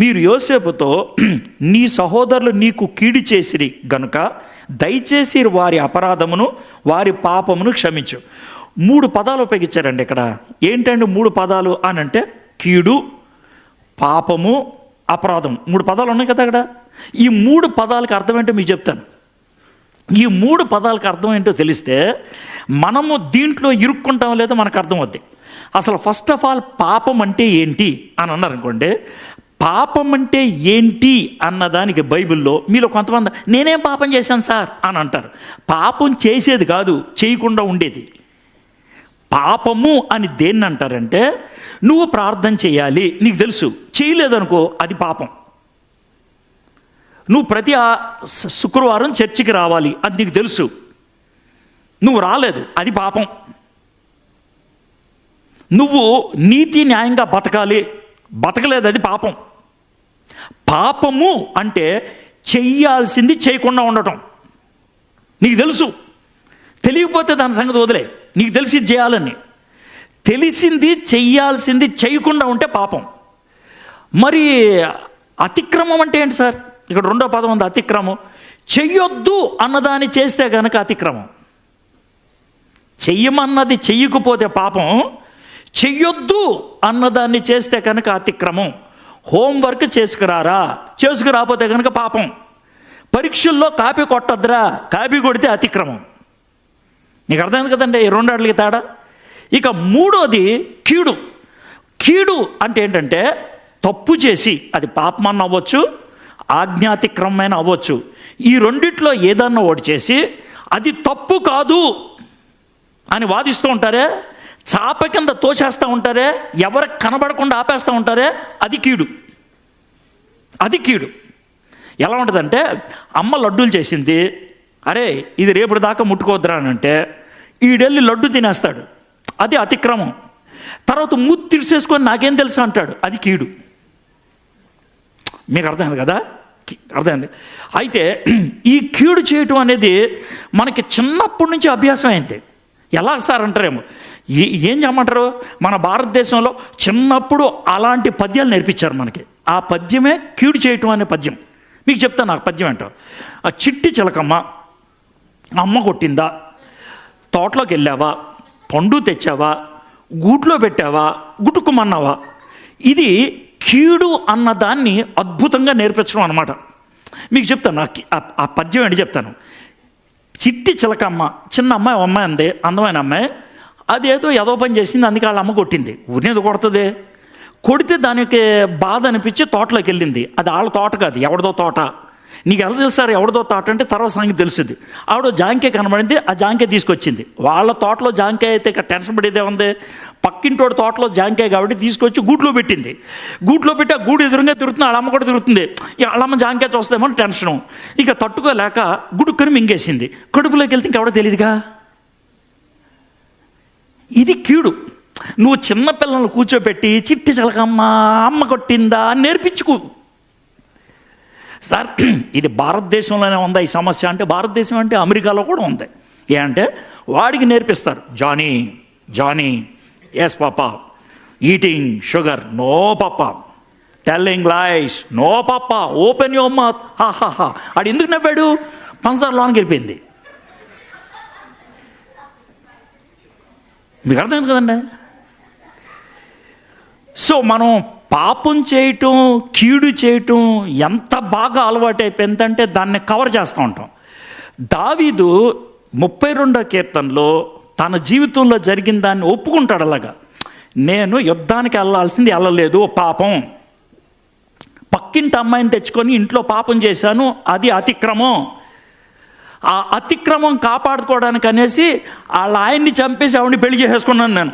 మీరు యోసేపుతో నీ సహోదరులు నీకు కీడి చేసిరి గనుక దయచేసి వారి అపరాధమును వారి పాపమును క్షమించు. మూడు పదాలు ఉపయోగించారండి ఇక్కడ. ఏంటండి మూడు పదాలు అని అంటే కీడు పాపము అపరాధం. మూడు పదాలు ఉన్నాయి కదా అక్కడ? ఈ మూడు పదాలకు అర్థం ఏంటో మీకు చెప్తాను. ఈ మూడు పదాలకు అర్థం ఏంటో తెలిస్తే మనము దీంట్లో ఇరుక్కుంటాం లేదో మనకు అర్థం అవుద్ది అసలు ఫస్ట్ ఆఫ్ ఆల్ పాపం అంటే ఏంటి అని అన్నారు అనుకోండి పాపం అంటే ఏంటి అన్నదానికి బైబిల్లో మీలో కొంతమంది నేనేం పాపం చేశాను సార్? అని అంటారు. పాపం చేసేది కాదు చేయకుండా ఉండేది. పాపము అని దేన్ని అంటారంటే నువ్వు ప్రార్థన చేయాలి నీకు తెలుసు చేయలేదనుకో అది పాపం. నువ్వు ప్రతి శుక్రవారం చర్చికి రావాలి అది నీకు తెలుసు. నువ్వు రాలేదు అది పాపం. నువ్వు నీతి న్యాయంగా బతకాలి బతకలేదు అది పాపం. పాపము అంటే చెయ్యాల్సింది చేయకుండా ఉండటం. నీకు తెలుసు. తెలియకపోతే దాని సంగతి వదిలే. నీకు తెలిసి ఇది చేయాలని. తెలిసింది చెయ్యాల్సింది చేయకుండా ఉంటే పాపం. మరి అతిక్రమం అంటే ఏంటి సార్? ఇక్కడ రెండో పదం ఉంది అతిక్రమం. చెయ్యొద్దు అన్నదాన్ని చేస్తే కనుక అతిక్రమం. చెయ్యమన్నది చెయ్యకపోతే పాపం. చెయ్యొద్దు అన్నదాన్ని చేస్తే కనుక అతిక్రమం. హోంవర్క్ చేసుకురారా? చేసుకురాపోతే కనుక పాపం. పరీక్షల్లో కాపీ కొట్టద్దురా. కాపీ కొడితే అతిక్రమం. నీకు అర్థమైంది కదండి? ఈ రెండు తేడా? ఇక మూడోది కీడు. కీడు అంటే ఏంటంటే తప్పు చేసి అది పాపమన్న అవ్వచ్చు ఆజ్ఞాతిక్రమమైన అవ్వచ్చు. ఈ రెండిట్లో ఏదన్నా ఒకటి చేసి అది తప్పు కాదు అని వాదిస్తూ ఉంటారే చాప కింద తోసేస్తూ ఉంటారే? ఎవరికి కనబడకుండా ఆపేస్తూ ఉంటారే? అది కీడు. అది కీడు. ఎలా ఉంటుందంటే అమ్మ లడ్డూలు చేసింది అరే ఇది రేపటి దాకా ముట్టుకోవద్దురా అని అంటే ఈడెళ్ళి లడ్డు తినేస్తాడు. అది అతిక్రమం. తర్వాత మూతి తీర్చేసుకొని నాకేం తెలుసు అంటాడు. అది కీడు. మీకు అర్థమైంది కదా? అర్థమైంది. అయితే ఈ కీడు చేయటం అనేది మనకి చిన్నప్పటి నుంచి అభ్యాసం అయింది ఎలా సార్ అంటారేమో? ఏ- ఏం చేయమంటారు? మన భారతదేశంలో చిన్నప్పుడు అలాంటి పద్యాలు నేర్పించారు మనకి. ఆ పద్యమే కీడు చేయటం అనే పద్యం. మీకు చెప్తాను ఆ పద్యం ఏంటో. ఆ చిట్టి చిలకమ్మ అమ్మ కొట్టిందా తోటలోకి వెళ్ళావా పండు తెచ్చావా గూట్లో పెట్టావా గుటుకుమన్నావా ఇది కీడు అన్నదాన్ని అద్భుతంగా నేర్పించడం అనమాట మీకు చెప్తాను నాకు ఆ- పద్యం ఏంటి చెప్తాను. చిట్టి చిలకమ్మ చిన్న అమ్మాయి అమ్మాయి అంది అందమైన అమ్మాయి. అదేదో ఏదో పని చేసింది అందుకే వాళ్ళ అమ్మ కొట్టింది. ఊరినేది కొడుతుంది. కొడితే దానికి బాధ అనిపించి తోటలోకి వెళ్ళింది. అది వాళ్ళ తోట కాదు ఎవరిదో తోట. నీకు ఎలా తెలుసారు సార్ ఎవరిదో తోట అంటే తర్వాత సంగతి తెలుస్తుంది ఆవిడ జాంకే కనబడింది ఆ జాంకే తీసుకొచ్చింది. వాళ్ళ తోటలో జాంకే అయితే ఇక టెన్షన్ పడేదే ఉంది. పక్కింటోడి తోటలో జాంకే కాబట్టి తీసుకొచ్చి గూట్లో పెట్టింది. గూట్లో పెట్టి ఆ గూడు ఎదురుగా తిరుగుతుంది వాళ్ళ అమ్మ కూడా తిరుగుతుంది. వాళ్ళమ్మ వాళ్ళ అమ్మ చూస్తుందేమో టెన్షను. ఇక తట్టుకోలేక గుడుక్కని మింగేసింది. కడుపులోకి వెళ్తే ఇంకెవడో తెలియదుగా? ఇది కీడు. నువ్వు చిన్న పిల్లలను కూర్చోబెట్టి చిట్టి చిలకమ్మ అమ్మ కొట్టిందా అని నేర్పించుకో. సార్ ఇది భారతదేశంలోనే ఉందా ఈ సమస్య? అంటే భారతదేశం అంటే అమెరికాలో కూడా ఉంది. ఏ అంటే వాడికి నేర్పిస్తారు Johnny Johnny yes papa eating sugar no papa telling lies no papa open your mouth ha ha ha ఆడు ఎందుకు నవ్వాడు? పంచదార లోనికి వెళ్ళిపోయింది. మీకు అర్థమైంది కదండి? సో మనం పాపం చేయటం కీడు చేయటం ఎంత బాగా అలవాటు అయిపోయిందంటే దాన్ని కవర్ చేస్తూ ఉంటాం. దావీదు ముప్పై రెండో కీర్తనలో తన జీవితంలో జరిగిన దాన్ని ఒప్పుకుంటాడు అలాగా. నేను యుద్ధానికి వెళ్ళాల్సింది వెళ్ళలేదు పాపం. పక్కింటి అమ్మాయిని తెచ్చుకొని ఇంట్లో పాపం చేశాను అది అతిక్రమం. ఆ అతిక్రమం కాపాడుకోవడానికి అనేసి వాళ్ళ ఆయన్ని చంపేసి ఆవిడని పెళ్ళి చేసేసుకున్నాను నేను.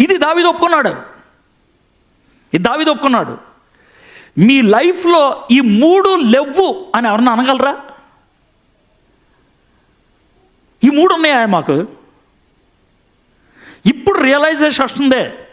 ఇది దావిది ఒప్పుకున్నాడు. ఇది దావిది ఒప్పుకున్నాడు. మీ లైఫ్లో ఈ మూడు లెవ్వు అని ఎవరన్నా అనగలరా? ఈ మూడు ఉన్నాయా మాకు? ఇప్పుడు రియలైజేషన్ వస్తుందే.